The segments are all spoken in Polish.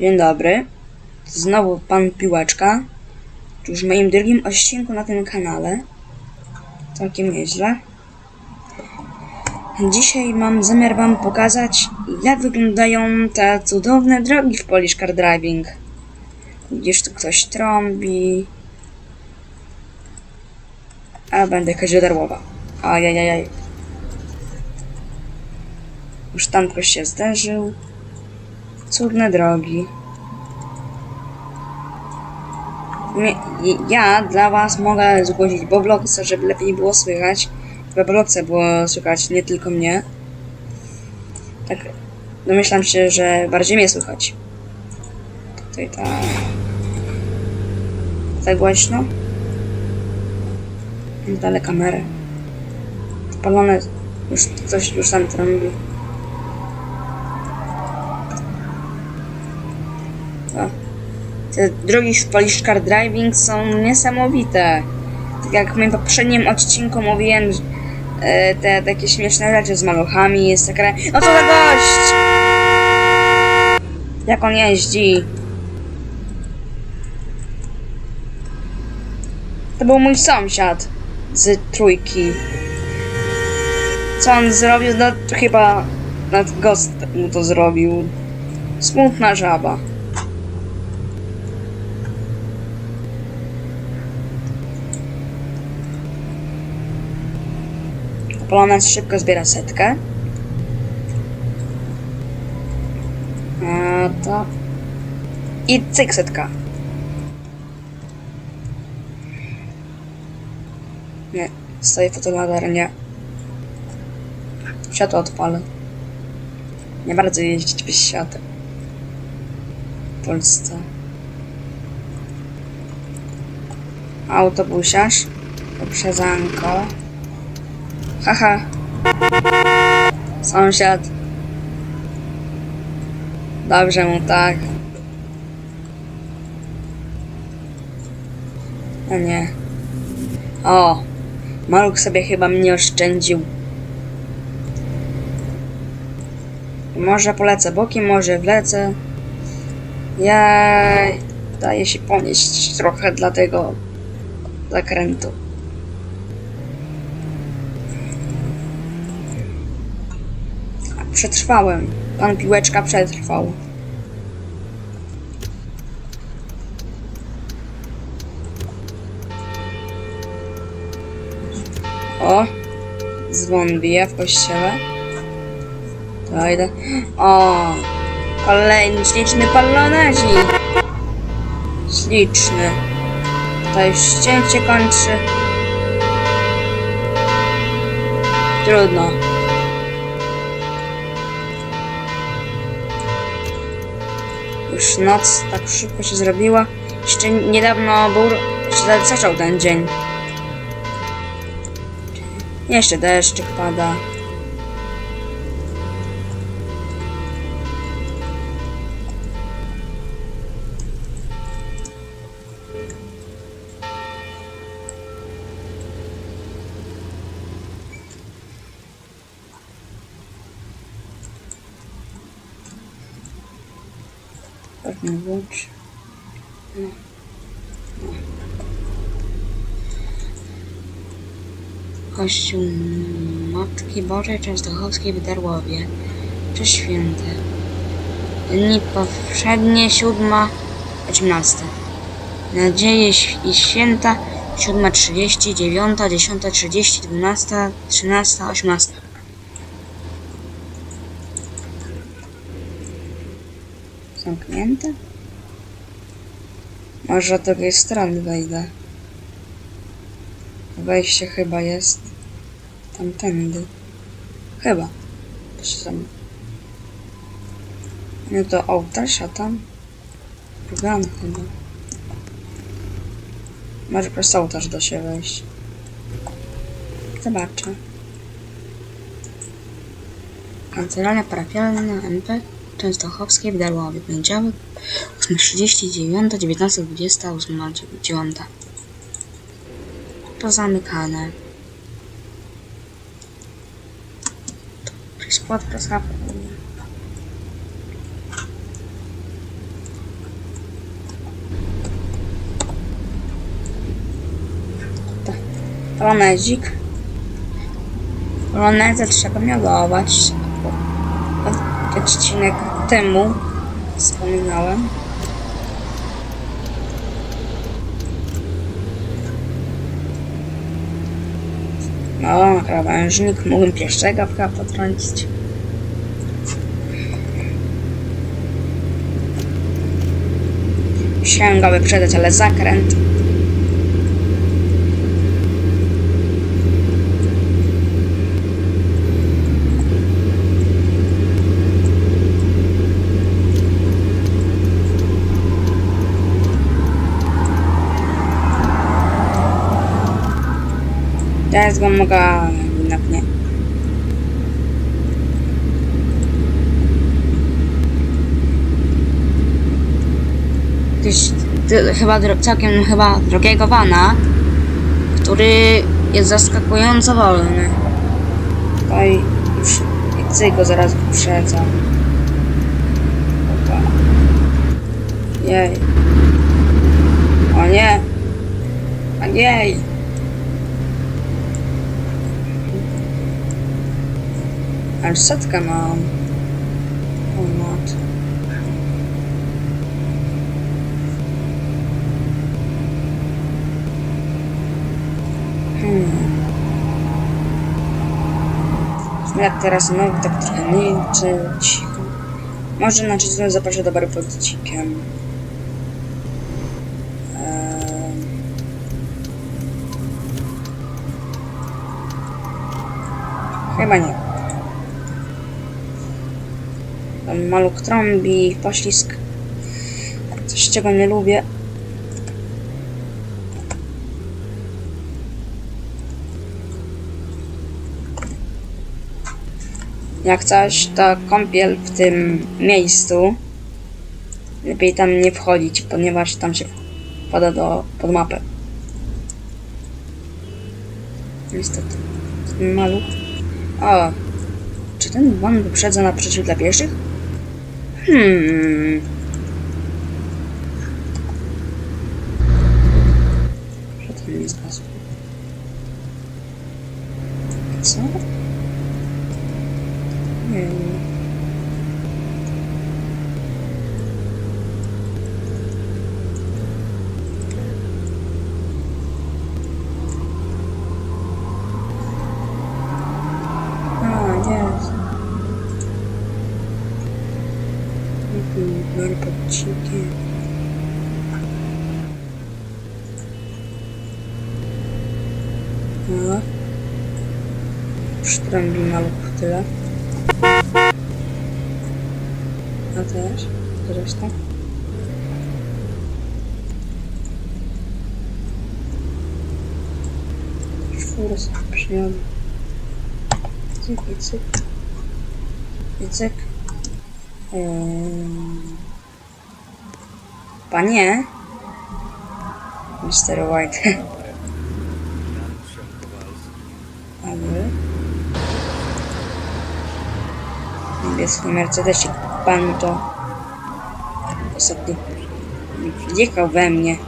Dzień dobry. Znowu pan Piłeczka. Już w moim drugim odcinku na tym kanale. Całkiem nieźle. Dzisiaj mam zamiar wam pokazać, jak wyglądają te cudowne drogi w Polish Car Driving. Gdzieś tu ktoś trąbi. A będę jakaś darłowa. Ajajajaj. Już tam ktoś się zderzył. Cudne drogi. Ja dla was mogę zgłosić Bobloxa, żeby lepiej było słychać. Bobloxa było słychać, nie tylko mnie. Tak, domyślam się, że bardziej mnie słychać. Tutaj tak. Tak głośno. Dalej kamerę. Spalone. Już coś już tam trąbi. Te drogi w Polish Car Driving są niesamowite. Tak jak w moim poprzednim odcinku mówiłem, e, te takie śmieszne rzeczy z maluchami, jest taka... No co za gość! Jak on jeździ? To był mój sąsiad z trójki. Co on zrobił? No chyba nad Ghost mu to zrobił. Smutna żaba. Polonez szybko zbiera setkę. A to... I cyk setka. Nie, stoi fotoladar, nie. Światło odpalę. Nie bardzo jeździć bez świateł. W Polsce. Autobusiarz. Poprzedzanko. Haha. Sąsiad. Dobrze mu tak. No nie. O. Maluch sobie chyba mnie oszczędził. Może polecę bokiem, może wlecę. Ja daję się ponieść trochę dla tego zakrętu. Przetrwałem. Pan Piłeczka przetrwał. O! Dzwon bije w kościele. To idę. O! Kolejny śliczny palonezik. Śliczny. To już ścięcie kończy. Trudno. Już noc tak szybko się zrobiła. Jeszcze niedawno był, jeszcze zaczął ten dzień. Jeszcze deszczyk pada. Pewnie włącz. Kościół Matki Bożej Częstochowskiej w Darłowie. Prześwięte. Dni powszednie, siódma, osiemnaste. Nadzieje i święta, siódma trzydzieści, dziewiąta, dziesiąta trzydzieści, dwunasta, trzynasta, osiemnasta. Zamknięte? Może od drugiej strony wejdę. Wejście chyba jest tamtędy. Chyba. Tam. No to ołtarz, a tam Drugan chyba. Może przez ołtarz da się wejść. Zobaczę. Kancelaria parafialna MP Częstochowskiej w Darłowie. Poniedziałek 8.39, 19, 20, 8, 9. Pozamykane. Skład prosapu. Ronezik. Ronezę trzeba miogować. Odcinek temu wspominałem. No, krawężnik. Mógłbym pieszczega w chyba potrącić. Sięga wyprzedzać, ale zakręt. Mogę... Jednak nie. Ty, chyba całkiem chyba drogiego wana, który jest zaskakująco wolny. Tutaj już cyk go zaraz wyprzedza. Opa. Jej. O nie. A jej. Aż setkę mam. O mat. Hmm. Jak teraz znowu tak trochę milczyć. Może na czysto zapatrzę do baru pod dzikiem. Eee... Chyba nie. Tam maluch trąbi, poślizg. Coś czego nie lubię. Jak coś, to kąpiel w tym miejscu. Lepiej tam nie wchodzić, ponieważ tam się wpada do, pod mapę. Niestety. Maluch. O, czy ten van wyprzedza na przeciw dla pieszych? Hmm. Nie. Co? Nie wiem. A, jest. Biorę pod cikiem. No. Sztrąbi maluch tyle. A też? Zresztą. Czwórce przyjadę. Cyk i cyk. I cyk. Ehm. Panie? Mr. White. A wy? Niebieski Mercedesik. Pan to... Ostatnio... Wjechał we mnie.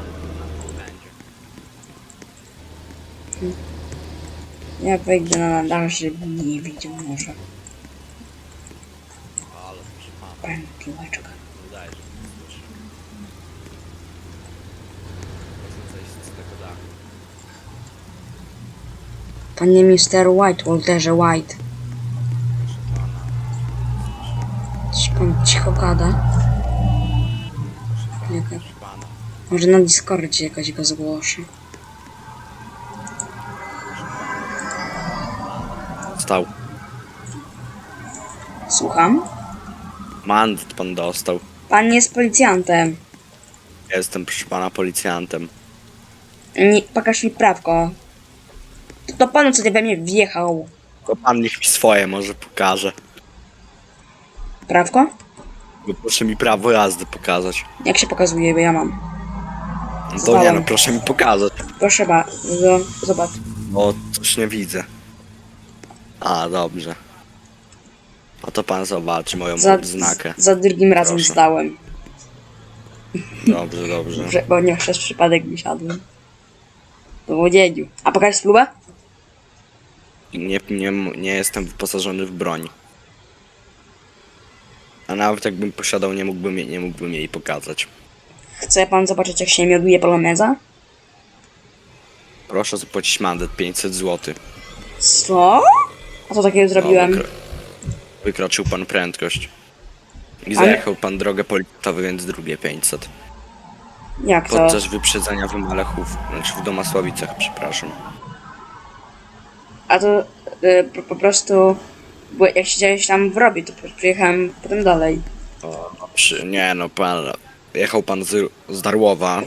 Ja wejdę na nadal, żeby nie widział może. Pan piłeczka. Panie Mr. White, Walterze White. Coś pan cicho gada. Może na Discordzie jakoś go zgłoszę. Stał. Słucham? Mandat pan dostał. Pan jest policjantem. Ja Jestem, proszę pana, policjantem. Nie, pokaż mi prawko. To, to panu co ty we mnie wjechał. To pan niech mi swoje może pokaże. Prawko? Bo proszę mi prawo jazdy pokazać. Jak się pokazuje, bo ja mam. No to nie Zdałem. no, proszę mi pokazać. Proszę bardzo, zobacz. Bo coś nie widzę. A, dobrze. A to pan zobaczy moją Za, odznakę. za drugim razem Proszę. zdałem. Dobrze, dobrze. Że, bo nie przez przypadek wysiadłem. W łodzieniu. A pokaż spluwę? nie, nie, nie jestem wyposażony w broń. A nawet jakbym posiadał, nie mógłbym, jej- nie mógłbym jej pokazać. Chce pan zobaczyć, jak się mioduje poloneza? Proszę zapłacić mandat 500 zł. Co? A co takiego zrobiłem? Wykro... Wykroczył pan prędkość. I Ale- zajechał pan drogę policyjną, więc drugie 500. Jak to? Podczas wyprzedzania w Malechów, znaczy w Domasławicach, przepraszam. A to y, po, po prostu... Bo jak siedziałeś tam w robi, to przyjechałem potem dalej. O, przy, nie no, pan. Jechał pan z, z Darłowa.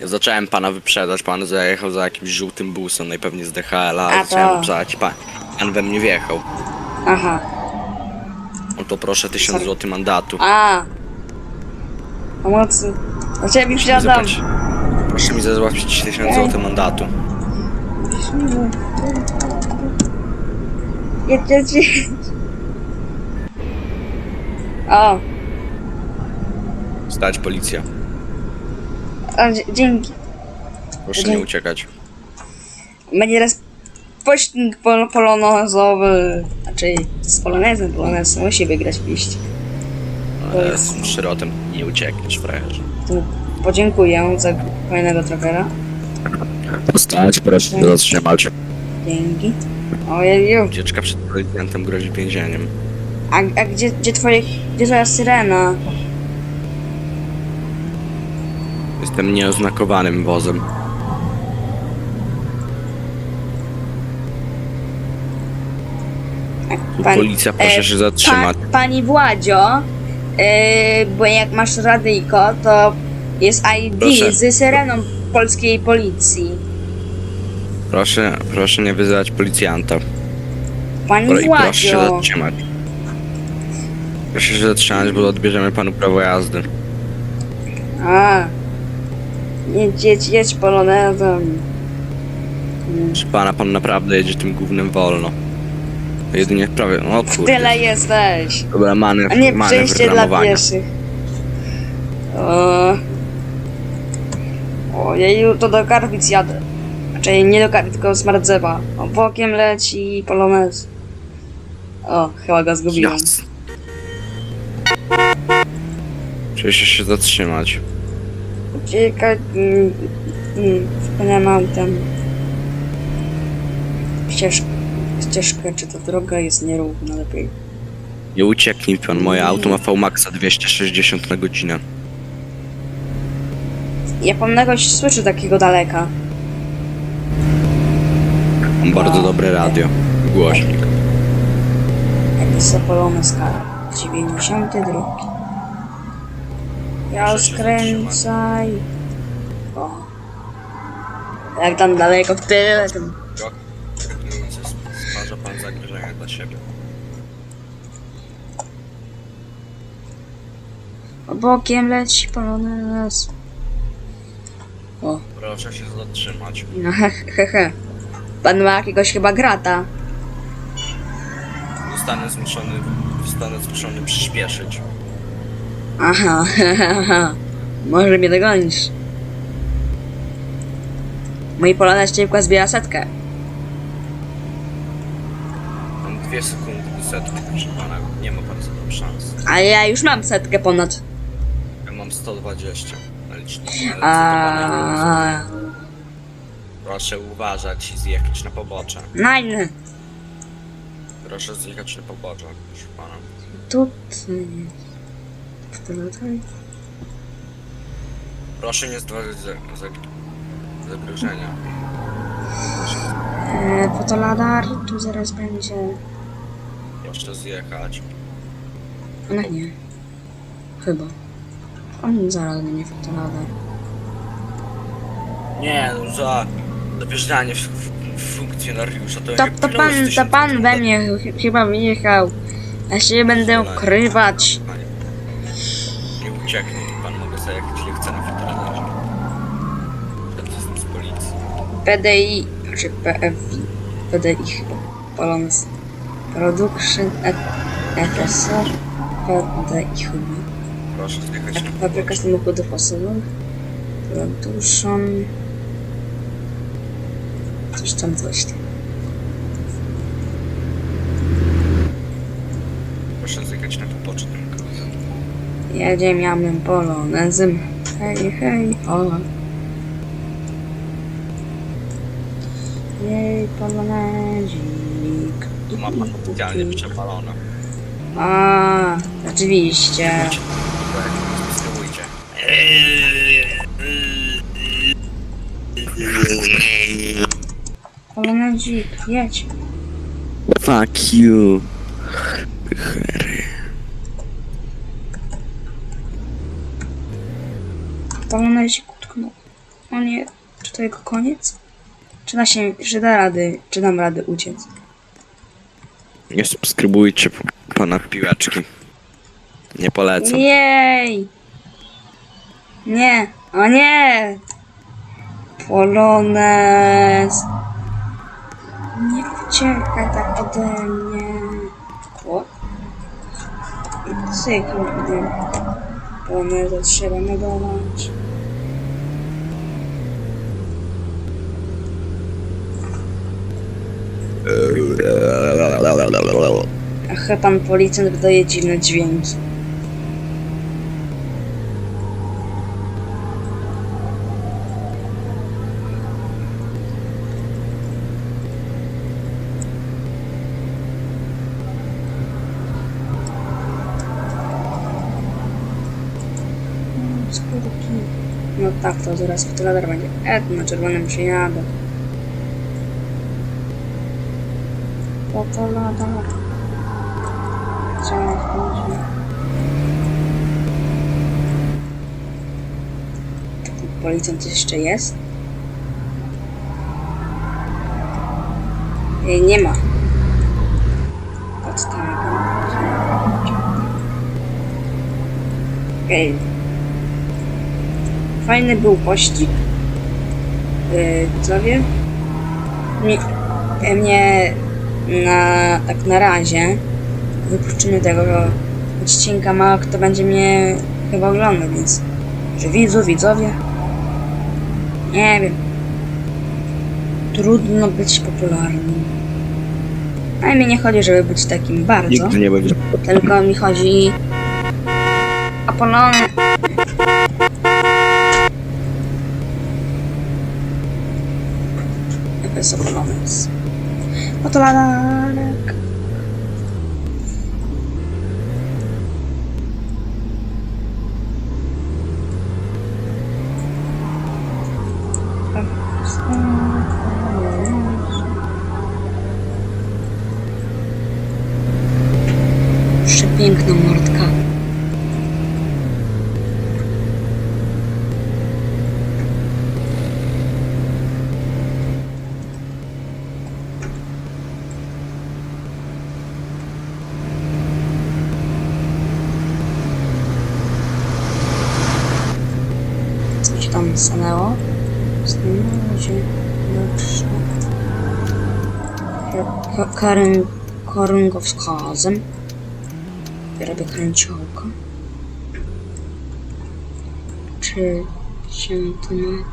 Ja zacząłem pana wyprzedać, pan zajechał za jakimś żółtym busem, najpewniej z DHL-a. A, Zacząłem to- wyprzedać, pan, pan we mnie wjechał. Aha. No to proszę 1000 Sorry. zł mandatu. A. Pomocy. Do ciebie wsiadam. Zapłać- Proszę mi załatwić 1000 Ej. zł mandatu. Jedźcie ci. O, Stać policja. O dzie- dzięki. Proszę nie uciekać. Będzie teraz pościg pol polonezowy. Znaczy, z polonezem polonez musi wygrać piść. To Ale jest- z szerotem nie uciekniesz, frajerze. Podziękuję za fajnego trokera. Stać, proszę się zatrzymać. Dzięki. Ojeju. Ucieczka przed prezydentem grozi więzieniem. A, a gdzie, gdzie twoje, gdzie twoja syrena? Jestem nieoznakowanym wozem. Pan- Policja, proszę e, się zatrzymać. Pa, pani Władzio, yy, bo jak masz radyjko, to jest ID Proszę. z syreną polskiej policji. Proszę, proszę nie wyzywać policjanta. Pani I proszę się Władzio. zatrzymać. Proszę się zatrzymać, bo odbierzemy panu prawo jazdy. A. Jedź, jedź, jedź polonezem. Proszę pana, pan naprawdę jedzie tym głównym wolno. Jedynie prawie, no W kurde. tyle jesteś. Dobra, manewr, A nie manewr przejście dla ramowania. pieszych. O. Ojeju, to do Karwic jadę. Znaczy nie do Karwic, tylko z Mardzewa. O, bokiem leci polonez. O, chyba go zgubiłem. Jasne. Proszę się zatrzymać. Uciekać mm, mm, wspaniałym autem. Ścieżka, ścieżka, czy ta droga jest nierówna lepiej. Nie ucieknij pan, moje auto ma VMAXa 260 na godzinę. Ja jakoś słyszę takiego daleka. Mam bardzo dobre radio. Głośnik. Edysa Polonez Kara. 92. Ja skręcaj. O. Jak tam daleko, tyle. Tam. Stwarza pan zagrożenia dla siebie. Bokiem leci polonez. O, Proszę się zatrzymać. no he, he, he. Pan ma jakiegoś chyba grata. Zostanę zmuszony, zostanę zmuszony przyspieszyć. Aha, może mnie dogonisz. Mój polonez szybko zbiera setkę. Mam dwie sekundy do setki, proszę pana. Nie ma pan to szans. A ja już mam setkę ponad. Ja mam 120 na liczniku, ale co do pana A, Proszę uważać i zjechać na pobocze. Nein, Proszę zjechać na pobocze, proszę pana. tutaj. Tutaj. Proszę nie stwarzać za, za, zagrożenia. E, fotoladar, tu zaraz będzie. Proszę zjechać. No nie. Chyba. On zaraz będzie fotoladar. Nie, no za dobieżdżanie w, w, funkcjonariusza to To, to pan, to pan we mnie ch- chyba wyjechał. Ja się będę ukrywać. Panie, PDI, czy znaczy PFV, PDI chyba, Polonus Production, FSR, PDI chyba. Proszę zjechać. Fabryka samochodów osobowych, Production, coś tam, coś tam. Proszę zjechać na pobocze tylko. Jedzie miałem polonezem. Hej, hej, hola. Jej, polonezik. Tu mam oficjalnie przepalone. A, rzeczywiście. Spróbujcie. Polonezik, jedź. Fuck you. Polonezik utknął. O nie, czy to jego koniec? Czy da się, czy da rady, czy dam rady uciec? Nie subskrybujcie pana piłeczki. Nie polecam. Jej! Nie, o nie! Polonez! Nie uciekaj tak ode mnie. O? Cykl, gdy Poloneza trzeba nadolać. Ach, pan policjant wydaje dziwne dźwięki. No tak, to zaraz fotoradar będzie. E, tu na czerwonym się jadę. Fotoradar. Co chodzi? Policjant jeszcze jest? Ej, nie ma. Podstawa. Ej. Fajny był pościg. Yy, widzowie. Mnie, e, mnie na, tak na razie wykluczymy tego odcinka mało kto będzie mnie chyba oglądał, więc że widzu, widzowie nie wiem trudno być popularnym a mi nie chodzi, żeby być takim bardzo Nigdy nie będzie. tylko mi chodzi o polony. Bez opolones. Oto ladanek. Przepiękna mordka. Co ci tam stanęło? Stanęło się lepsze. Karyn, korynkowskazem. Robię kręciołko. Czy się to myli?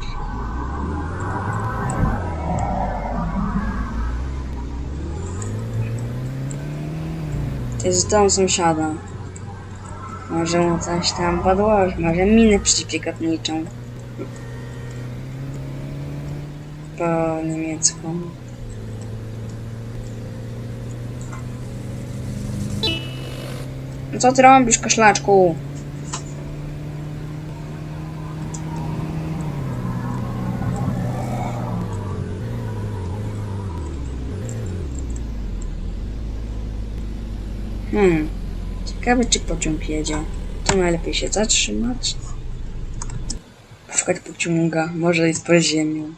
To jest dom sąsiada. Może mu coś tam podłoży, może minę przeciwpiekotniczą. Po niemiecku. Co ty robisz, koszlaczku? Hmm. Ciekawe, czy pociąg jedzie. To najlepiej się zatrzymać. Poszukać pociąga. Może jest pod ziemią.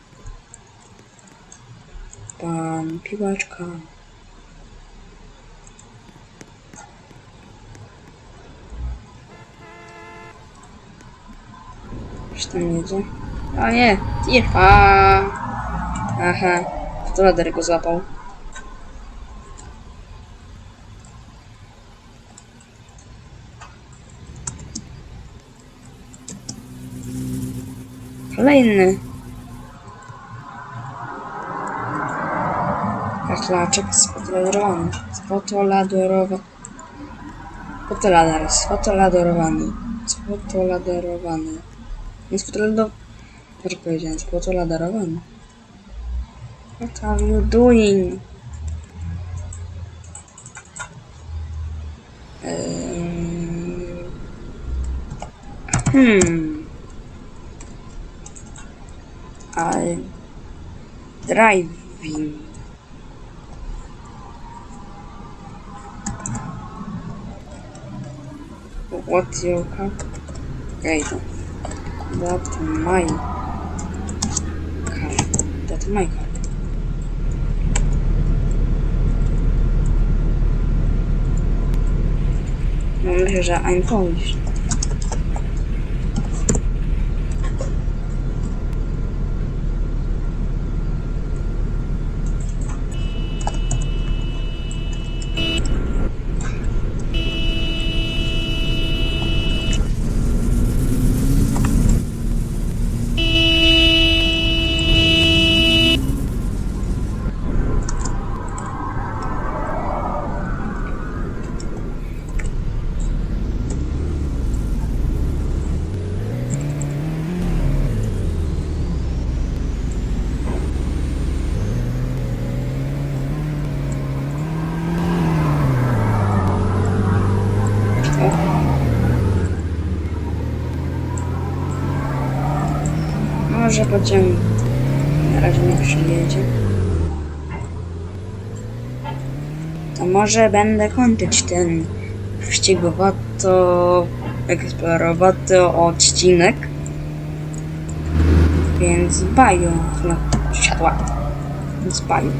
Pan piłaczka. Tam jedzie? A nie, tir. A. Aha, to rader go złapał. Kolejny. Kachlaczek spotoladorowany. Spotoladorowa. Fotoladar, sfotoladerowany. Sfotoladerowany. Nie sfotolado... Dobrze powiedziałem, sfotoladerowany. What are you doing? Ehm, Hmm. I driving. What's your car? Okay, that's my car. That's my car. No myślę, że I'm Polish. Może pociąg na razie nie przyjedzie. To może będę kończyć ten wyścigowato, eksplorowaty odcinek. Więc baju. No, siadła. Więc baju.